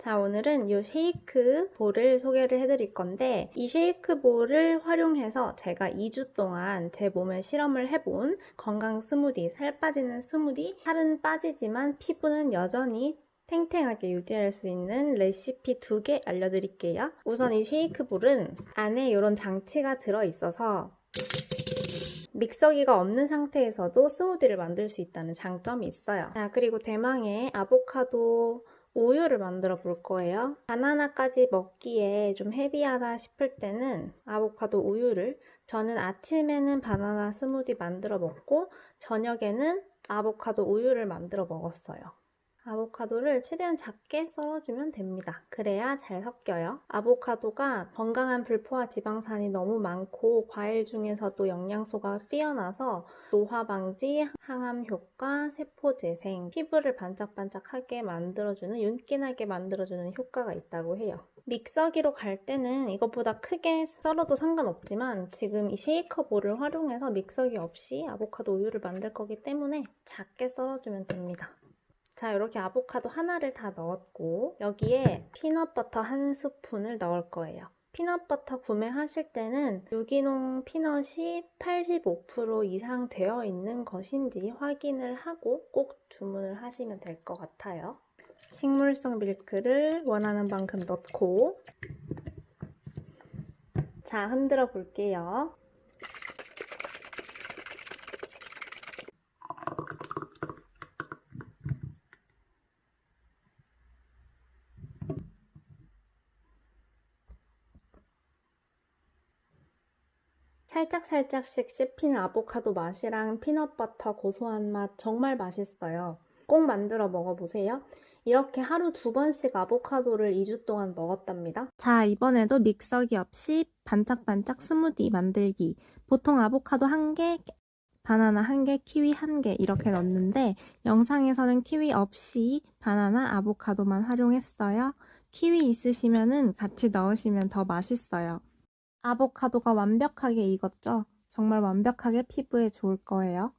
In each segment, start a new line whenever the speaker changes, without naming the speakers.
자, 오늘은 이 쉐이크 볼을 소개를 해드릴 건데, 이 쉐이크 볼을 활용해서 제가 2주 동안 제 몸에 실험을 해본 건강 스무디, 살 빠지는 스무디, 살은 빠지지만 피부는 여전히 탱탱하게 유지할 수 있는 레시피 두 개 알려드릴게요. 우선 이 쉐이크 볼은 안에 이런 장치가 들어있어서 믹서기가 없는 상태에서도 스무디를 만들 수 있다는 장점이 있어요. 자, 그리고 대망의 아보카도 우유를 만들어 볼 거예요. 바나나까지 먹기에 좀 헤비하다 싶을 때는 아보카도 우유를 저는 아침에는 바나나 스무디 만들어 먹고 저녁에는 아보카도 우유를 만들어 먹었어요. 아보카도를 최대한 작게 썰어주면 됩니다. 그래야 잘 섞여요. 아보카도가 건강한 불포화 지방산이 너무 많고 과일 중에서도 영양소가 뛰어나서 노화 방지, 항암 효과, 세포 재생, 피부를 반짝반짝하게 만들어주는 윤기나게 만들어주는 효과가 있다고 해요. 믹서기로 갈 때는 이것보다 크게 썰어도 상관없지만 지금 이 쉐이커 볼을 활용해서 믹서기 없이 아보카도 우유를 만들 거기 때문에 작게 썰어주면 됩니다. 자, 이렇게 아보카도 하나를 다 넣었고 여기에 피넛버터 한 스푼을 넣을 거예요. 피넛버터 구매하실 때는 유기농 피넛이 85% 이상 되어 있는 것인지 확인을 하고 꼭 주문을 하시면 될 것 같아요. 식물성 밀크를 원하는 만큼 넣고 자, 흔들어 볼게요. 살짝살짝씩 씹히는 아보카도 맛이랑 피넛버터 고소한 맛 정말 맛있어요. 꼭 만들어 먹어보세요. 이렇게 하루 두 번씩 아보카도를 2주 동안 먹었답니다. 자, 이번에도 믹서기 없이 반짝반짝 스무디 만들기. 보통 아보카도 한 개, 바나나 한 개, 키위 한 개 이렇게 넣는데 영상에서는 키위 없이 바나나, 아보카도만 활용했어요. 키위 있으시면은 같이 넣으시면 더 맛있어요. 아보카도가 완벽하게 익었죠? 정말 완벽하게 피부에 좋을 거예요.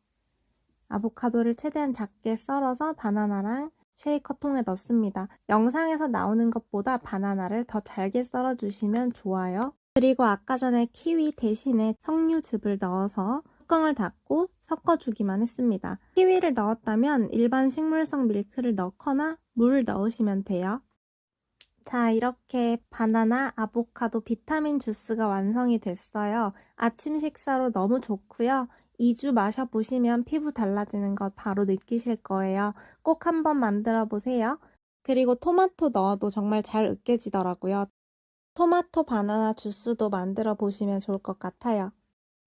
아보카도를 최대한 작게 썰어서 바나나랑 쉐이커 통에 넣습니다. 영상에서 나오는 것보다 바나나를 더 잘게 썰어주시면 좋아요. 그리고 아까 전에 키위 대신에 석류즙을 넣어서 뚜껑을 닫고 섞어주기만 했습니다. 키위를 넣었다면 일반 식물성 밀크를 넣거나 물을 넣으시면 돼요. 자, 이렇게 바나나, 아보카도, 비타민 주스가 완성이 됐어요. 아침 식사로 너무 좋고요. 2주 마셔보시면 피부 달라지는 것 바로 느끼실 거예요. 꼭 한번 만들어 보세요. 그리고 토마토 넣어도 정말 잘 으깨지더라고요. 토마토 바나나 주스도 만들어 보시면 좋을 것 같아요.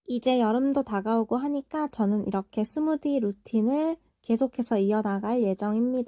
이제 여름도 다가오고 하니까 저는 이렇게 스무디 루틴을 계속해서 이어나갈 예정입니다.